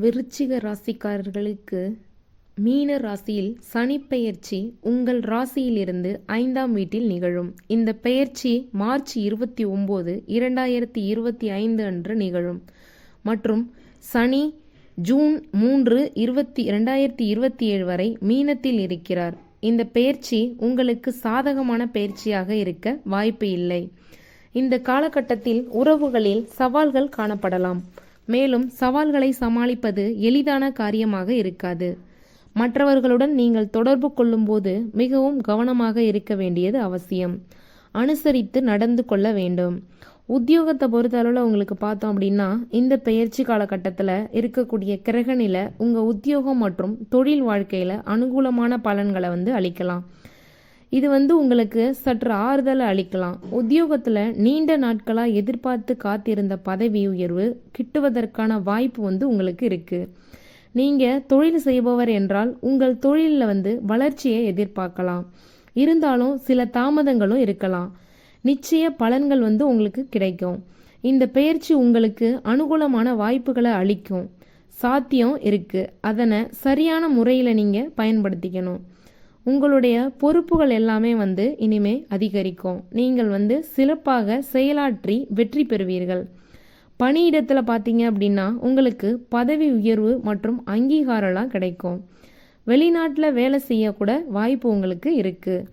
விருச்சிக ராசிக்காரர்களுக்கு மீன ராசியில் சனி பெயர்ச்சி உங்கள் ராசியிலிருந்து ஐந்தாம் வீட்டில் நிகழும். இந்த பெயர்ச்சி மார்ச் இருபத்தி ஒம்பது இரண்டாயிரத்தி இருபத்தி ஐந்து அன்று நிகழும். மற்றும் சனி ஜூன் மூன்று இருபத்தி இரண்டாயிரத்தி இருபத்தி ஏழு வரை மீனத்தில் இருக்கிறார். இந்த பெயர்ச்சி உங்களுக்கு சாதகமான பயிற்சியாக இருக்க வாய்ப்பு இல்லை. இந்த காலகட்டத்தில் உறவுகளில் சவால்கள் காணப்படலாம். மேலும் சவால்களை சமாளிப்பது எளிதான காரியமாக இருக்காது. மற்றவர்களுடன் நீங்கள் தொடர்பு கொள்ளும்போது மிகவும் கவனமாக இருக்க வேண்டியது அவசியம். அனுசரித்து நடந்து கொள்ள வேண்டும். உத்தியோகத்தை பொறுத்தளவில் உங்களுக்கு பார்த்தோம் அப்படின்னா இந்த பெயர்ச்சி காலகட்டத்தில் இருக்கக்கூடிய கிரகநிலை உங்கள் உத்தியோகம் மற்றும் தொழில் வாழ்க்கையில் அனுகூலமான பலன்களை வந்து அளிக்கலாம். இது வந்து உங்களுக்கு சற்று ஆறுதலை அளிக்கலாம். உத்தியோகத்தில் நீண்ட நாட்களாக எதிர்பார்த்து காத்திருந்த பதவி உயர்வு கிட்டுவதற்கான வாய்ப்பு வந்து உங்களுக்கு இருக்குது நீங்கள் தொழில் செய்பவர் என்றால் உங்கள் தொழிலில் வந்து வளர்ச்சியை எதிர்பார்க்கலாம். இருந்தாலும் சில தாமதங்களும் இருக்கலாம். நிச்சய பலன்கள் வந்து உங்களுக்கு கிடைக்கும். இந்த பயிற்சி உங்களுக்கு அனுகூலமான வாய்ப்புகளை அளிக்கும். சாத்தியம் இருக்குது அதனை சரியான முறையில் நீங்கள் பயன்படுத்திக்கணும். உங்களுடைய பொறுப்புகள் எல்லாமே வந்து இனிமே அதிகரிக்கும். நீங்கள் வந்து சிறப்பாக செயலாற்றி வெற்றி பெறுவீர்கள். பணியிடத்தில் பார்த்தீங்க அப்படின்னா உங்களுக்கு பதவி உயர்வு மற்றும் அங்கீகாரம்லாம் கிடைக்கும். வெளிநாட்டில் வேலை செய்யக்கூட வாய்ப்பு உங்களுக்கு இருக்குது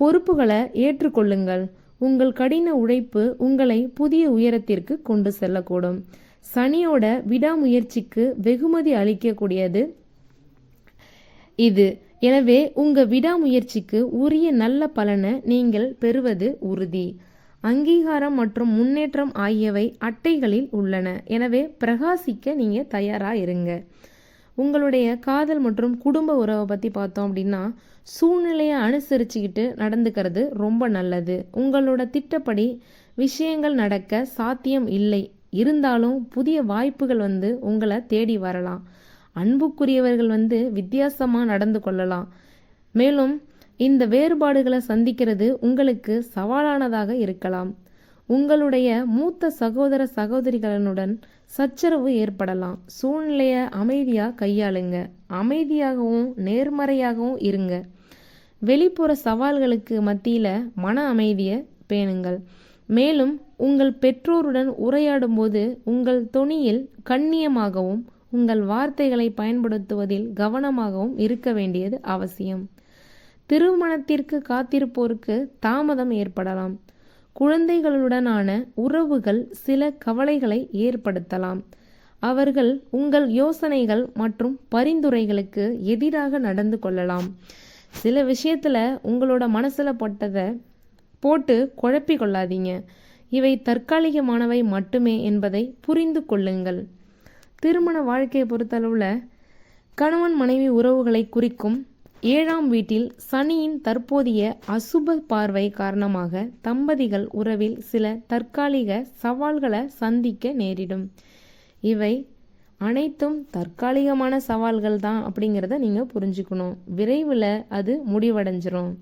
பொறுப்புகளை ஏற்றுக்கொள்ளுங்கள். உங்கள் கடின உழைப்பு உங்களை புதிய உயரத்திற்கு கொண்டு செல்லக்கூடும். சனியோட விடாமுயற்சிக்கு வெகுமதி அளிக்கக்கூடியது இது. எனவே உங்கள் விடாமுயற்சிக்கு உரிய நல்ல பலனை நீங்கள் பெறுவது உறுதி. அங்கீகாரம் மற்றும் முன்னேற்றம் ஆகியவை அட்டைகளில் உள்ளன. எனவே பிரகாசிக்க நீங்கள் தயாராக இருங்க. உங்களுடைய காதல் மற்றும் குடும்ப உறவை பற்றி பார்த்தோம் அப்படின்னா சூழ்நிலையை அனுசரிச்சுக்கிட்டு நடந்துக்கிறது ரொம்ப நல்லது. உங்களோட திட்டப்படி விஷயங்கள் நடக்க சாத்தியம் இல்லை. இருந்தாலும் புதிய வாய்ப்புகள் வந்து உங்களை தேடி வரலாம். அன்புக்குரியவர்கள் வந்து வித்தியாசமாக நடந்து கொள்ளலாம். மேலும் இந்த வேறுபாடுகளை சந்திக்கிறது உங்களுக்கு சவாலானதாக இருக்கலாம். உங்களுடைய மூத்த சகோதர சகோதரிகளுடன் சச்சரவு ஏற்படலாம். சூழ்நிலையை அமைதியாக கையாளுங்க. அமைதியாகவும் நேர்மறையாகவும் இருங்க. வெளிப்புற சவால்களுக்கு மத்தியில் மன அமைதியை பேணுங்கள். மேலும் உங்கள் பெற்றோருடன் உரையாடும்போது உங்கள் தொனியில் கண்ணியமாகவும் உங்கள் வார்த்தைகளை பயன்படுத்துவதில் கவனமாகவும் இருக்க வேண்டியது அவசியம். திருமணத்திற்கு காத்திருப்போருக்கு தாமதம் ஏற்படலாம். குழந்தைகளுடனான உறவுகள் சில கவலைகளை ஏற்படுத்தலாம். அவர்கள் உங்கள் யோசனைகள் மற்றும் பரிந்துரைகளுக்கு எதிராக நடந்து கொள்ளலாம். சில விஷயத்தில் உங்களோட மனசில் பட்டதை போட்டு குழப்பிக் கொள்ளாதீங்க. இவை தற்காலிகமானவை மட்டுமே என்பதை புரிந்து கொள்ளுங்கள். திருமண வாழ்க்கையை பொறுத்தளவில் கணவன் மனைவி உறவுகளை குறிக்கும் ஏழாம் வீட்டில் சனியின் தற்போதைய அசுப பார்வை காரணமாக தம்பதிகள் உறவில் சில தற்காலிக சவால்களை சந்திக்க நேரிடும். இவை அனைத்தும் தற்காலிகமான சவால்கள் தான் அப்படிங்கிறத நீங்கள் புரிஞ்சுக்கணும். விரைவில் அது முடிவடைஞ்சிரும்.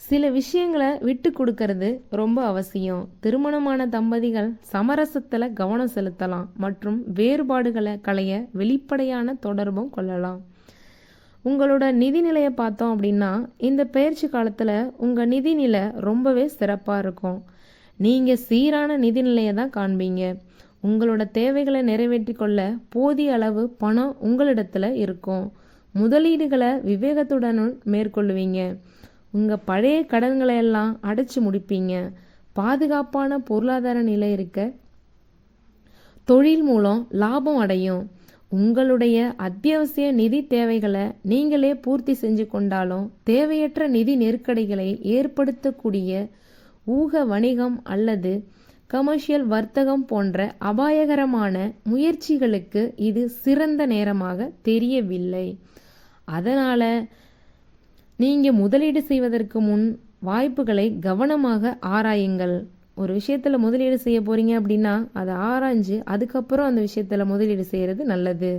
சில விஷயங்களை விட்டு கொடுக்கறது ரொம்ப அவசியம். திருமணமான தம்பதிகள் சமரசத்தில் கவனம் செலுத்தலாம் மற்றும் வேறுபாடுகளை களைய வெளிப்படையான தொடர்பும் கொள்ளலாம். உங்களோட நிதிநிலையை பார்த்தோம் அப்படின்னா இந்த பயிற்சி காலத்தில் உங்கள் நிதிநிலை ரொம்பவே சிறப்பாக இருக்கும். நீங்கள் சீரான நிதிநிலையை தான் காண்பீங்க. உங்களோட தேவைகளை நிறைவேற்றி கொள்ள போதிய அளவு பணம் உங்களிடத்தில் இருக்கும். முதலீடுகளை விவேகத்துடன் மேற்கொள்ளுவீங்க. உங்கள் பழைய கடன்களை எல்லாம் அடைச்சி முடிப்பீங்க. பாதுகாப்பான பொருளாதார நிலை இருக்க தொழில் மூலம் லாபம் அடையும். உங்களுடைய அத்தியாவசிய நிதி தேவைகளை நீங்களே பூர்த்தி செஞ்சு கொண்டாலும் தேவையற்ற நிதி நெருக்கடிகளை ஏற்படுத்தக்கூடிய ஊக வணிகம் அல்லது கமர்ஷியல் வர்த்தகம் போன்ற அபாயகரமான முயற்சிகளுக்கு இது சிறந்த நேரமாக தெரியவில்லை. அதனால் நீங்கள் முதலீடு செய்வதற்கு முன் வாய்ப்புகளை கவனமாக ஆராயுங்கள். ஒரு விஷயத்தில் முதலீடு செய்ய போகிறீங்க அப்படின்னா அதை ஆராய்ஞ்சு அதுக்கப்புறம் அந்த விஷயத்தில் முதலீடு செய்கிறது நல்லது.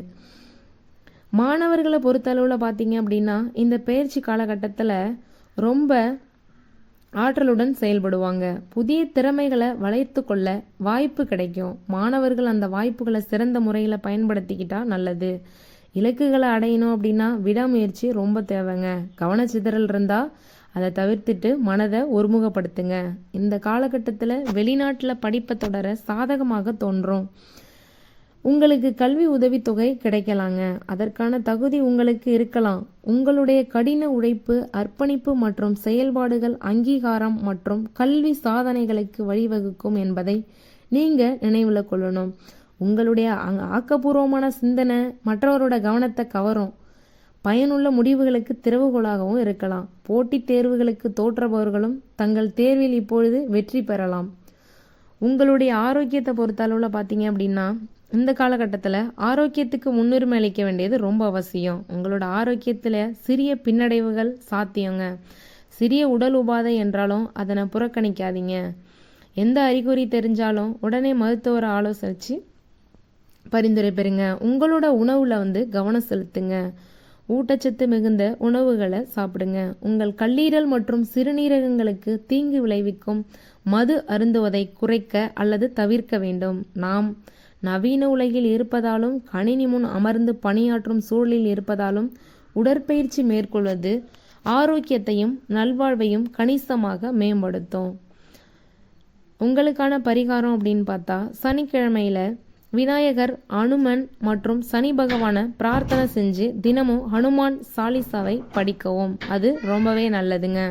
மாணவர்களை பொறுத்தளவில் பார்த்தீங்க அப்படின்னா இந்த பயிற்சி காலகட்டத்தில் ரொம்ப ஆற்றலுடன் செயல்படுவாங்க. புதிய திறமைகளை வளைத்து கொள்ள வாய்ப்பு கிடைக்கும். மாணவர்கள் அந்த வாய்ப்புகளை சிறந்த முறையில் பயன்படுத்திக்கிட்டால் நல்லது. இலக்குகளை அடையணும் அப்படின்னா விடாமுயற்சி ரொம்ப தேவைங்க. கவனச்சிதறல் இருந்தால் அதை தவிர்த்துட்டு மனதை ஒருமுகப்படுத்துங்க. இந்த காலகட்டத்தில் வெளிநாட்டில் படிப்பை தொடர சாதகமாக தோன்றும். உங்களுக்கு கல்வி உதவித்தொகை கிடைக்கலாங்க. அதற்கான தகுதி உங்களுக்கு இருக்கலாம். உங்களுடைய கடின உழைப்பு அர்ப்பணிப்பு மற்றும் செயல்பாடுகள் அங்கீகாரம் மற்றும் கல்வி சாதனைகளுக்கு வழிவகுக்கும் என்பதை நீங்கள் நினைவில் கொள்ளணும். உங்களுடைய ஆக்கப்பூர்வமான சிந்தனை மற்றவரோட கவனத்தை கவரும். பயனுள்ள முடிவுகளுக்கு திறவுகோலாகவும் இருக்கலாம். போட்டித் தேர்வுகளுக்கு தோற்றபவர்களும் தங்கள் தேர்வில் இப்பொழுது வெற்றி பெறலாம். உங்களுடைய ஆரோக்கியத்தை பொறுத்தளவில் பார்த்தீங்க அப்படின்னா இந்த காலகட்டத்தில் ஆரோக்கியத்துக்கு முன்னுரிமை அளிக்க வேண்டியது ரொம்ப அவசியம். உங்களோட ஆரோக்கியத்தில் சிறிய பின்னடைவுகள் சாத்தியங்க. சிறிய உடல் உபாதை என்றாலும் அதனை புறக்கணிக்காதீங்க. எந்த அறிகுறி தெரிஞ்சாலும் உடனே மருத்துவரை ஆலோசிச்சு பரிந்துரை பெறுங்க. உங்களோட உணவில் வந்து கவனம் செலுத்துங்க. ஊட்டச்சத்து மிகுந்த உணவுகளை சாப்பிடுங்க. உங்கள் கல்லீரல் மற்றும் சிறுநீரகங்களுக்கு தீங்கு விளைவிக்கும் மது அருந்துவதை குறைக்க அல்லது தவிர்க்க வேண்டும். நாம் நவீன உலகில் இருப்பதாலும் கணினி முன் அமர்ந்து பணியாற்றும் சூழலில் இருப்பதாலும் உடற்பயிற்சி மேற்கொள்வது ஆரோக்கியத்தையும் நல்வாழ்வையும் கணிசமாக மேம்படுத்தும். உங்களுக்கான பரிகாரம் அப்படின்னு பார்த்தா சனிக்கிழமையில விநாயகர் அனுமன் மற்றும் சனி பகவானை பிரார்த்தனை செஞ்சு தினமும் ஹனுமான் சாலிசாவை படிக்கவும். அது ரொம்பவே நல்லதுங்க.